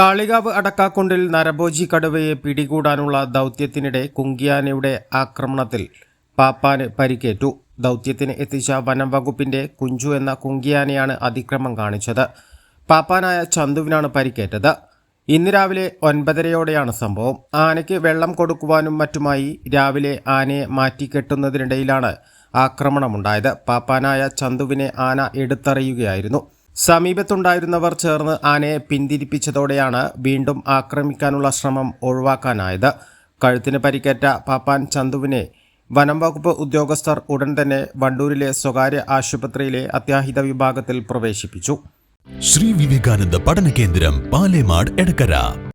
കാളികാവ് അടക്കാക്കുണ്ടിൽ നരഭോജി കടുവയെ പിടികൂടാനുള്ള ദൗത്യത്തിനിടെ കുങ്കിയാനയുടെ ആക്രമണത്തിൽ പാപ്പാന് പരിക്കേറ്റു. ദൗത്യത്തിന് എത്തിച്ച വനം വകുപ്പിന്റെ കുഞ്ചു എന്ന കുങ്കിയാനയാണ് അതിക്രമം കാണിച്ചത്. പാപ്പാനായ ചന്തുവിനാണ് പരിക്കേറ്റത്. ഇന്ന് രാവിലെ ഒൻപതരയോടെയാണ് സംഭവം. ആനയ്ക്ക് വെള്ളം കൊടുക്കുവാനും മറ്റുമായി രാവിലെ ആനയെ മാറ്റിക്കെട്ടുന്നതിനിടയിലാണ് ആക്രമണമുണ്ടായത്. പാപ്പാനായ ചന്തുവിനെ ആന എടുത്തറിയുകയായിരുന്നു. സമീപത്തുണ്ടായിരുന്നവർ ചേർന്ന് ആനയെ പിന്തിരിപ്പിച്ചതോടെയാണ് വീണ്ടും ആക്രമിക്കാനുള്ള ശ്രമം ഒഴിവാക്കാനായത്. കഴുത്തിന് പരിക്കേറ്റ പാപ്പാൻ ചന്തുവിനെ വനം വകുപ്പ് ഉദ്യോഗസ്ഥർ ഉടൻ തന്നെ വണ്ടൂരിലെ സ്വകാര്യ ആശുപത്രിയിലെ അത്യാഹിത വിഭാഗത്തിൽ പ്രവേശിപ്പിച്ചു. ശ്രീ വിവേകാനന്ദ പഠന കേന്ദ്രം പാലേമാട് എടക്കര.